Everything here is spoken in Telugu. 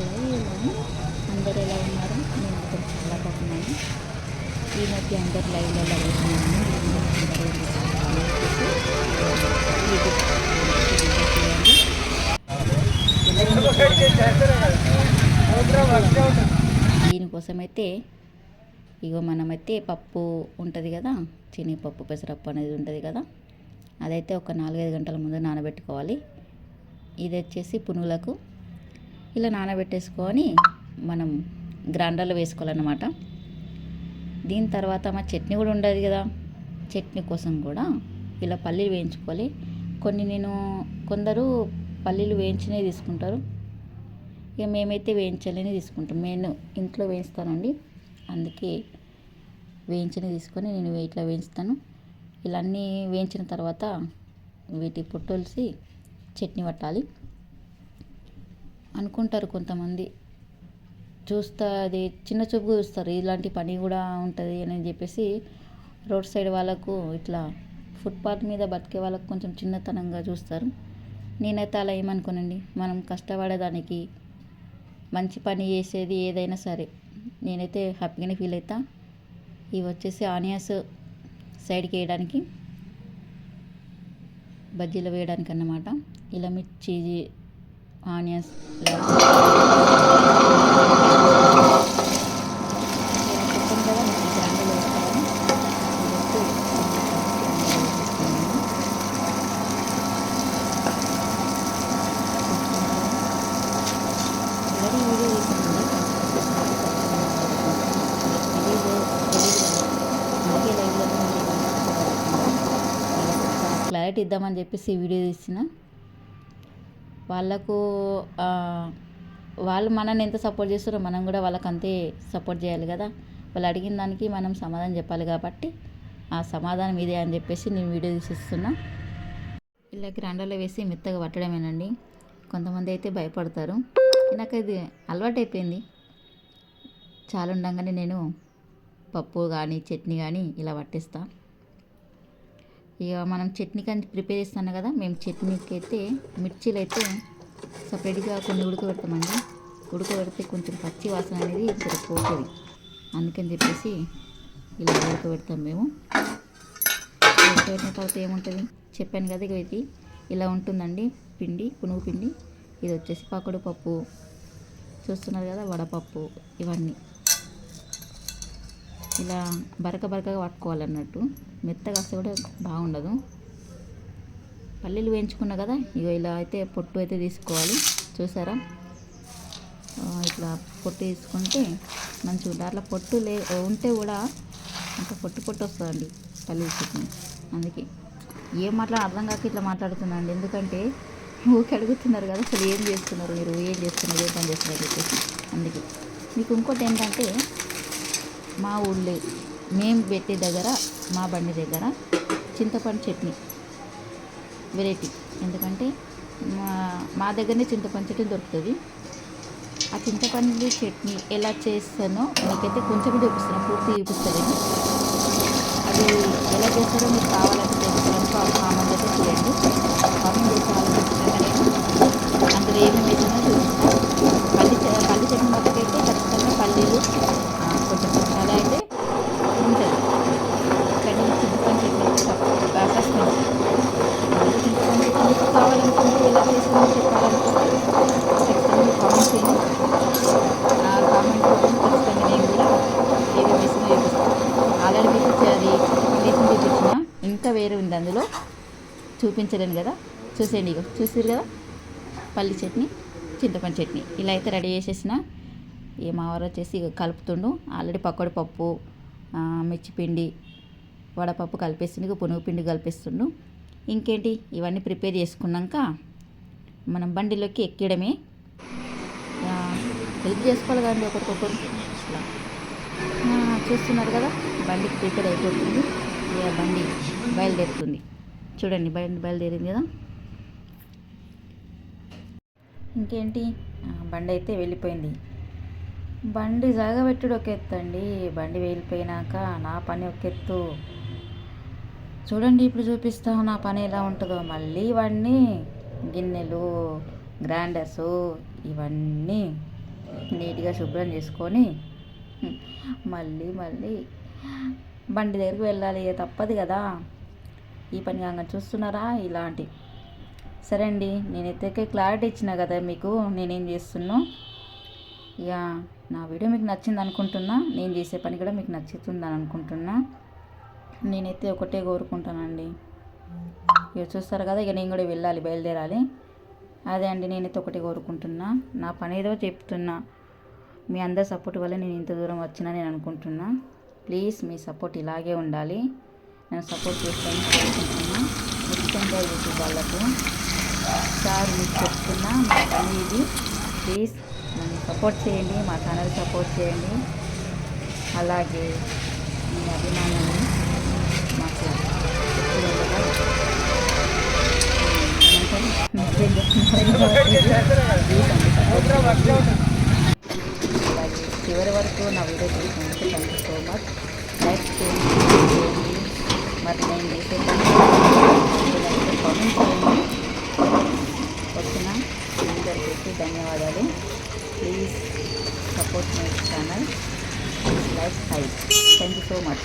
హలో అందరు ఎలా ఉన్నారు? నేను ఇక్కడ చాలా బాగున్నాను. ఈ మధ్య అందరు లైవ్లో అడుగుతున్నాను దీనికోసమైతే ఇగో మనమైతే పప్పు ఉంటుంది కదా? శనగపప్పు పెసరపప్పు అనేది ఉంటుంది కదా? అదైతే ఒక నాలుగైదు గంటల ముందు నానబెట్టుకోవాలి. ఇది వచ్చేసి పునుగులకు ఇలా నానబెట్టేసుకొని మనం గ్రైండర్లో వేసుకోవాలన్నమాట. దీని తర్వాత మా చట్నీ కూడా ఉండదు కదా. చట్నీ కోసం కూడా ఇలా పల్లీలు వేయించుకోవాలి. కొన్ని నేను కొందరు పల్లీలు వేయించినవి తీసుకుంటారు. ఇక మేమైతే వేయించలేని తీసుకుంటాం. నేను ఇంట్లో వేయిస్తానండి. అందుకే వేయించిన తీసుకొని నేను ఇట్లా వేయిస్తాను. ఇలా అన్నీ వేయించిన తర్వాత వీటి పొట్టొలిసి చట్నీ పట్టాలి. అనుకుంటారు కొంతమంది. చూస్తా అది చిన్న చూపు చూస్తారు. ఇలాంటి పని కూడా ఉంటుంది అని చెప్పేసి రోడ్ సైడ్ వాళ్ళకు ఇట్లా ఫుట్పాత్ మీద బతికే వాళ్ళకు కొంచెం చిన్నతనంగా చూస్తారు. నేనైతే అలా ఏమనుకోనండి. మనం కష్టపడేదానికి మంచి పని చేసేది ఏదైనా సరే నేనైతే హ్యాపీగానే ఫీల్ అవుతా ఇవి వచ్చేసి ఆనియన్స్ సైడ్కి వేయడానికి బజ్జీలు వేయడానికి అన్నమాట ఇలా మిర్చి ఆనియన్స్. క్లారిటీ ఇద్దామని చెప్పేసి వీడియో తీసిన. వాళ్ళకు వాళ్ళు మనల్ని ఎంత సపోర్ట్ చేస్తారో మనం కూడా వాళ్ళకి అంతే సపోర్ట్ చేయాలి కదా. వాళ్ళు అడిగిన దానికి మనం సమాధానం చెప్పాలి కాబట్టి ఆ సమాధానం ఇదే అని చెప్పేసి నేను వీడియో తీసిస్తున్నా. ఇలా గ్రైండర్లో వేసి మెత్తగా పట్టడమేనండి. కొంతమంది అయితే భయపడతారు. నాకు ఇది అలవాటు అయిపోయింది చాలా ఉండగానే నేను పప్పు కానీ చట్నీ కానీ ఇలా పట్టిస్తాను ఇక మనం చట్నీ కానీ ప్రిపేర్ చేస్తాను కదా మేము చట్నీకి అయితే మిర్చీలు అయితే సపరేట్గా కొన్ని ఉడకబెడతామండి. ఉడకబెడితే కొంచెం పచ్చి వాసన అనేది ఇక్కడ పోతుంది. అందుకని చెప్పేసి ఇలా ఉడకబెడతాం మేము. ఉడకబెట్టిన తర్వాత ఏముంటుంది? చెప్పాను కదా ఇక ఇది. ఇలా ఉంటుందండి పిండి పునుగు పిండి. ఇది వచ్చేసి పకోడు పప్పు. చూస్తున్నారు కదా వడపప్పు ఇవన్నీ. ఇలా బరక బరకగా పట్టుకోవాలన్నట్టు. మెత్తగా వస్తే కూడా బాగుండదు. పల్లీలు వేయించుకున్నా కదా ఇక ఇలా అయితే పొట్టు అయితే తీసుకోవాలి. చూసారా? ఇట్లా పొట్టు తీసుకుంటే మంచిగా ఉంటుంది. అట్లా పొట్టు లే ఉంటే కూడా అంత పొట్టు పొట్టు వస్తుందండి పల్లీలు చట్నీ. అందుకే ఏం మాట్లాడ అర్థం కాక ఇట్లా మాట్లాడుతున్నాండి ఎందుకంటే ఊరికి అడుగుతున్నారు కదా అసలు ఏం చేస్తున్నారు మీరు ఏం చేస్తున్నారు ఏ పని చేస్తున్నారు చెప్పేసి. అందుకే మీకు ఇంకోటి ఏంటంటే మా ఊళ్ళో. మేము పెట్టే దగ్గర మా బండి దగ్గర చింతపండు చట్నీ వెరైటీ. ఎందుకంటే మా మా దగ్గరనే చింతపండు చట్నీ దొరుకుతుంది. ఆ చింతపండు చట్నీ ఎలా చేస్తానో మీకైతే కొంచెం చూపిస్తాను. పూర్తి చూపిస్తాను అది ఎలా చేస్తారో మీకు కావాలంటే తెలుసుకోవడానికి కామెంట్ అయితే చేయండి. కామెంట్ చేసే అందులో ఏమేమి వేసినా చూపిస్తాను. పల్లి పల్లి చట్నీ మట్టుకైతే ఖచ్చితంగా పల్లీలు ఆ, కొంచెం మసాలా అయితే ఉంటుంది కానీ చింతపండు చట్నీ బాగా కష్టం చింతపండు చట్నీ మీకు కావాలనుకుంటే ఎలా చేసామో చెప్పాలనుకుంటే ఖచ్చితంగా కామెంట్ చేయండి ఆ కామెంట్ ఖచ్చితంగా నేను కూడా ఏది వేసినా చూపిస్తాను ఆల్రెడీ మీకు చే- అది వేసి చూపించిన ఇంకా వేరే ఉంది అందులో చూపించలేను కదా. చూసేయండి ఇగో. చూసారు కదా? పల్లి చట్నీ చింతపండు చట్నీ. ఇలా అయితే రెడీ చేసేసిన. ఈ మావారు వచ్చేసి ఇక కలుపుతుండు. ఆల్రెడీ పకోడి పప్పు మిర్చిపిండి వడపప్పు కలిపేస్తుండు. ఇక పునుగు పిండి కలిపేస్తుండు. ఇంకేంటి? ఇవన్నీ ప్రిపేర్ చేసుకున్నాక మనం బండిలోకి ఎక్కడమే హెల్ప్ చేసుకోవాలి కదండి ఒకరికొకరు. చూస్తున్నారు కదా? బండికి ప్రిపేర్ అయిపోతుంది. ఇక బండి బయలుదేరుతుంది. చూడండి బండి బయలుదేరింది కదా. ఇంకేంటి? బండి అయితే వెళ్ళిపోయింది. బండి జాగబెట్టుడు ఒక ఎత్తు అండి. బండి వెళ్ళిపోయినాక నా పని ఒక ఎత్తు. చూడండి ఇప్పుడు చూపిస్తాను నా పని ఎలా ఉంటుందో. మళ్ళీ ఇవన్నీ గిన్నెలు గ్రైండర్స్ ఇవన్నీ నీట్గా శుభ్రం చేసుకొని మళ్ళీ మళ్ళీ బండి దగ్గరికి వెళ్ళాలి. తప్పదు కదా. ఈ పని కాగా చూస్తున్నారా? ఇలాంటి. సరే అండి నేనైతే క్లారిటీ ఇచ్చిన కదా మీకు నేనేం చేస్తున్నా? ఇక నా వీడియో మీకు నచ్చింది అనుకుంటున్నా నేను చేసే పని కూడా మీకు నచ్చుతుందని అనుకుంటున్నా. నేనైతే ఒకటే కోరుకుంటానండి. ఇక చూస్తారు కదా ఇక నేను కూడా వెళ్ళాలి బయలుదేరాలి. అదే అండి నేనైతే ఒకటి కోరుకుంటున్నా. నా పని ఏదో చెప్తున్నా. మీ అందరి సపోర్ట్ వల్ల నేను ఇంత దూరం వచ్చినా నేను అనుకుంటున్నా. ప్లీజ్ మీ సపోర్ట్ ఇలాగే ఉండాలి. నేను సపోర్ట్ చేస్తాను. కోరుకుంటున్నా ముఖ్యంగా యూట్యూబ్ వాళ్ళకు. సార్ మీకు చెప్తున్నా మా పని ఇది. ప్లీజ్ నన్ను సపోర్ట్ చేయండి మా ఛానల్ సపోర్ట్ చేయండి. అలాగే మీ అభిమానాన్ని మాకు అలాగే చివరి వరకు నా వీడియో చూసినందుకు thank you so much like చేయండి మరి నేను చేసే వచ్చిన అందరికీ ధన్యవాదాలు. Please support my channel life high thank you so much